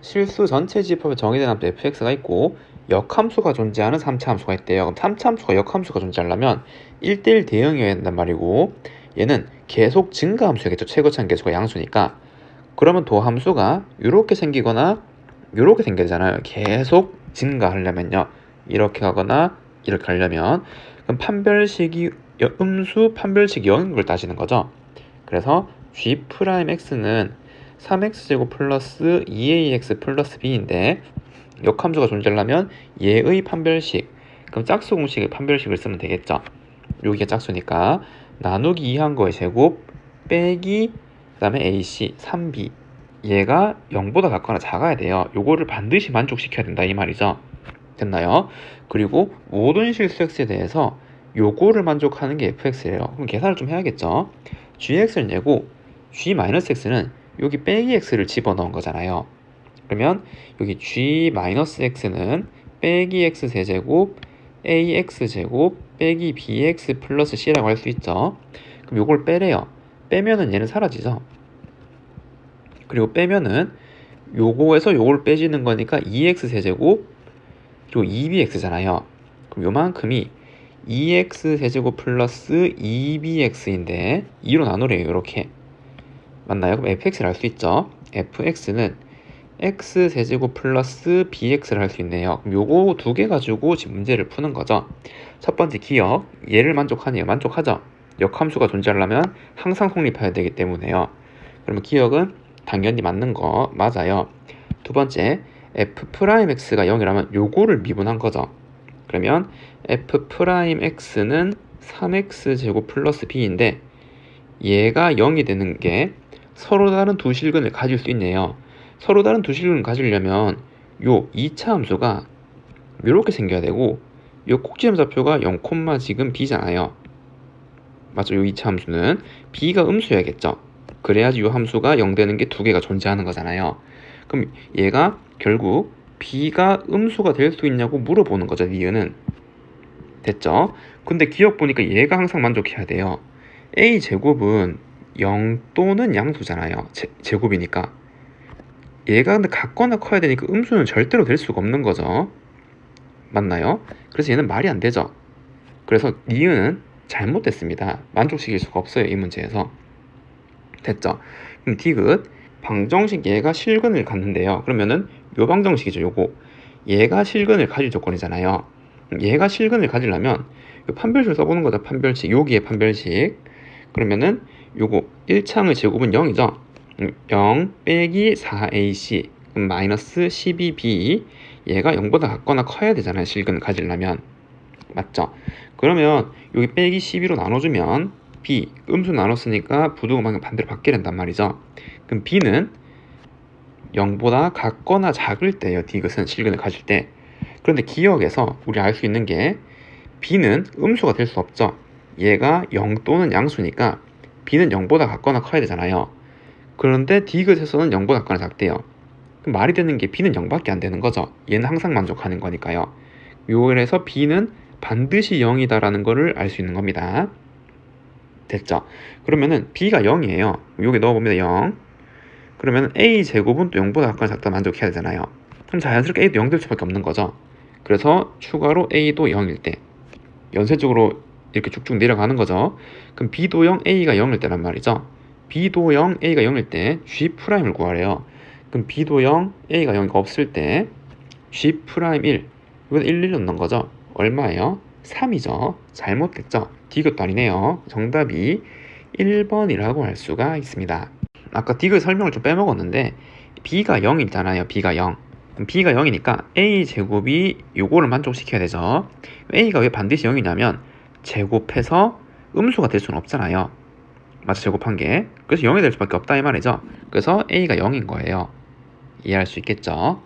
실수 전체 지집합에 정의된 함수 fx가 있고 역함수가 존재하는 3차 함수가 있대요. 그럼 3차 함수가 역함수가 존재하려면 1대1 대응이어야 된단 말이고 얘는 계속 증가 함수겠죠. 최고차는 계수가 양수니까 그러면 도함수가 이렇게 생기거나 이렇게 생겨야 되잖아요. 계속 증가하려면요. 이렇게 하거나 이렇게 하려면 그럼 판별식이 여- 음수 판별식 0인 걸 따지는 거죠. 그래서 g 프라임 x는 3x제곱 플러스 2ax 플러스 b인데 역함수가 존재하려면 얘의 판별식 그럼 짝수 공식의 판별식을 쓰면 되겠죠. 여기가 짝수니까 나누기 2한 거의 제곱 빼기 그 다음에 ac 3b 얘가 0보다 같거나 작아야 돼요. 요거를 반드시 만족시켜야 된다 이 말이죠. 됐나요? 그리고 모든 실수 x에 대해서 요거를 만족하는 게 fx예요. 그럼 계산을 좀 해야겠죠. gx를 내고 g-x는 여기 빼기 x를 집어넣은 거잖아요. 그러면 여기 g-x는 빼기 x 세제곱 ax 제곱 빼기 bx 플러스 c라고 할 수 있죠. 그럼 요걸 빼래요. 빼면은 얘는 사라지죠. 그리고 빼면은 요거에서 요걸 빼지는 거니까 2x 세제곱 그리고 2bx잖아요. 그럼 요만큼이 2x 세제곱 플러스 2bx인데 2로 나누래요. 이렇게 맞나요? 그럼 fx를 알 수 있죠. fx는 x 세제곱 플러스 bx를 할 수 있네요. 그럼 요거 두 개 가지고 지금 문제를 푸는 거죠. 첫 번째 기억 얘를 만족하네요. 만족하죠. 역함수가 존재하려면 항상 성립해야 되기 때문에요. 그러면 기억은 당연히 맞는 거 맞아요. 두 번째 f 프라임 x가 0이라면 요거를 미분한 거죠. 그러면 f 프라임 x는 3x 제곱 플러스 b인데 얘가 0이 되는 게 서로 다른 두 실근을 가질 수 있네요. 서로 다른 두 실근을 가지려면 요 2차 함수가 이렇게 생겨야 되고 요 꼭지점 좌표가 0, 지금 b잖아요. 맞죠? 요 2차 함수는 b가 음수여야겠죠. 그래야지 요 함수가 0 되는 게 두 개가 존재하는 거잖아요. 그럼 얘가 결국 b가 음수가 될 수 있냐고 물어보는 거죠. 니은은 됐죠? 근데 기억 보니까 얘가 항상 만족해야 돼요. a 제곱은 0 또는 양수잖아요. 제, 제곱이니까. 얘가 근데 같거나 커야 되니까 음수는 절대로 될 수가 없는 거죠. 맞나요? 그래서 얘는 말이 안 되죠. 그래서 니은은 잘못됐습니다. 만족시킬 수가 없어요. 이 문제에서. 됐죠? 그럼 디귿 방정식 얘가 실근을 갖는데요. 그러면은 요 방정식이죠. 요거 얘가 실근을 가질 조건이잖아요. 얘가 실근을 가지려면 요 판별식을 써보는 거죠. 판별식 여기에 판별식 그러면은 요거 1창의 제곱은 0이죠. 0 빼기 4ac 그럼 마이너스 12b 얘가 0보다 같거나 커야 되잖아요. 실근을 가지려면 맞죠? 그러면 여기 빼기 12로 나눠주면 b 음수 나눴으니까 부등호 방향 반대로 바뀌게 된단 말이죠. 그럼 b는 0보다 같거나 작을 때예요. 디귿은 실근을 가질 때. 그런데 기억에서 우리 알 수 있는 게 b는 음수가 될 수 없죠. 얘가 0 또는 양수니까 b는 0보다 같거나 커야 되잖아요. 그런데 디귿에서는 0보다 같거나 작대요. 말이 되는 게 b는 0밖에 안 되는 거죠. 얘는 항상 만족하는 거니까요. 요래서 b는 반드시 0이다라는 거를 알 수 있는 겁니다. 됐죠? 그러면은 b가 0이에요. 여기 넣어봅니다. 0. 그러면 a 제곱은 또 0보다 같거나 작다 만족해야 되잖아요. 그럼 자연스럽게 a도 0될 수밖에 없는 거죠. 그래서 추가로 a도 0일 때 연쇄적으로 이렇게 쭉쭉 내려가는 거죠. 그럼 b도 0, a가 0일 때란 말이죠. b도 0, a가 0일 때 g 프라임을 구하래요. 그럼 b도 0, a가 0이 없을 때 g 프라임 1 이건 1, 1 넣는 거죠. 얼마예요? 3이죠. 잘못됐죠. 디귿도 아니네요. 정답이 1번이라고 할 수가 있습니다. 아까 디귿 설명을 좀 빼먹었는데 b가 0이잖아요. b가 0. 그럼 b가 0이니까 a 제곱이 요거를 만족시켜야 되죠. a가 왜 반드시 0이냐면 제곱해서 음수가 될 수는 없잖아요. 맞아 제곱한 게. 그래서 0이 될 수밖에 없다 이 말이죠. 그래서 a가 0인 거예요. 이해할 수 있겠죠?